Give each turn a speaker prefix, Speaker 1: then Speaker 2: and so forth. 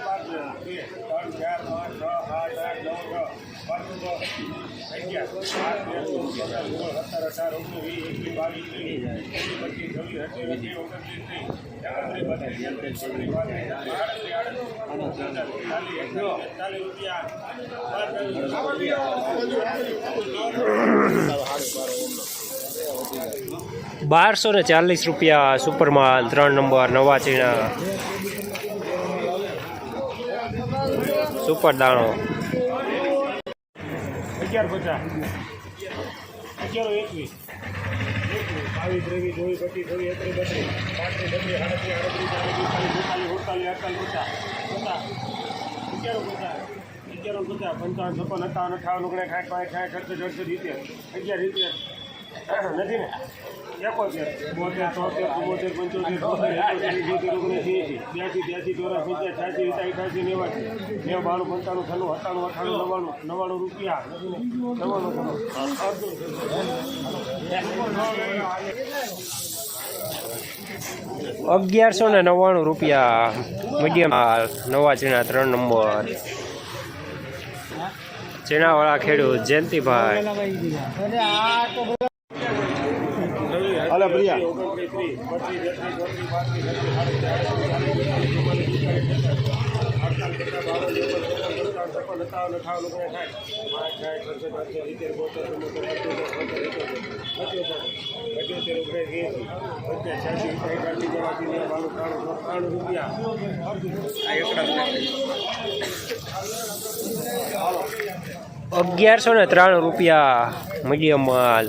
Speaker 1: પાંચસો ચાર પાંચ છ આઠ આઠ નવ છ પાંચસો
Speaker 2: અગિયાર આઠ બે સોળ સત્તર અઢાર ઓગણીસ વીસ એકવીસ બાવીસ ત્રીસ પચીસ છવ્વીસ અઠ્યાવીસ ઓગણત્રીસ ત્રીસ રૂપિયા સાડત્રીસ ને ચાલીસ પિસ્તાલીસ, સુડતાલીસ અડતાલીસ, પચાસ. પચાસ. અગિયારો પચાસ. અગિયારો પચાસ, પંચાવન, છપ્પન અઠાવન અઠાવન ઓગણીસ સાઠ પાંચ સાઠ, સડસઠ અડસઠ રીતે અગિયાર સિત્તેર. નથી ને એકોતેર બોતેર તોતેર ચુમ્મોતેર પંચોતેર ઇઠોતેર બ્યાસી ત્યાસી ચોરાસ પંચાસ છ્યાસી ઇઠા અઠાસી નેવાસી નેવું બાણું પંચાણું છન્નું અઠ્ઠાણું અઠાણું નવ્વાણું નવ્વાણું રૂપિયા નવ્વાણું કરો
Speaker 1: અગિયારસો ને નવ્વાણું રૂપિયા મીડિયમ નવા ચીણા ત્રણ નંબર. ચીણાવાળા ખેડૂત જયંતિભાઈ.
Speaker 2: પ્રિયા.
Speaker 1: અગિયારસો ને ત્રાણું રૂપિયા મીડિયમ માલ.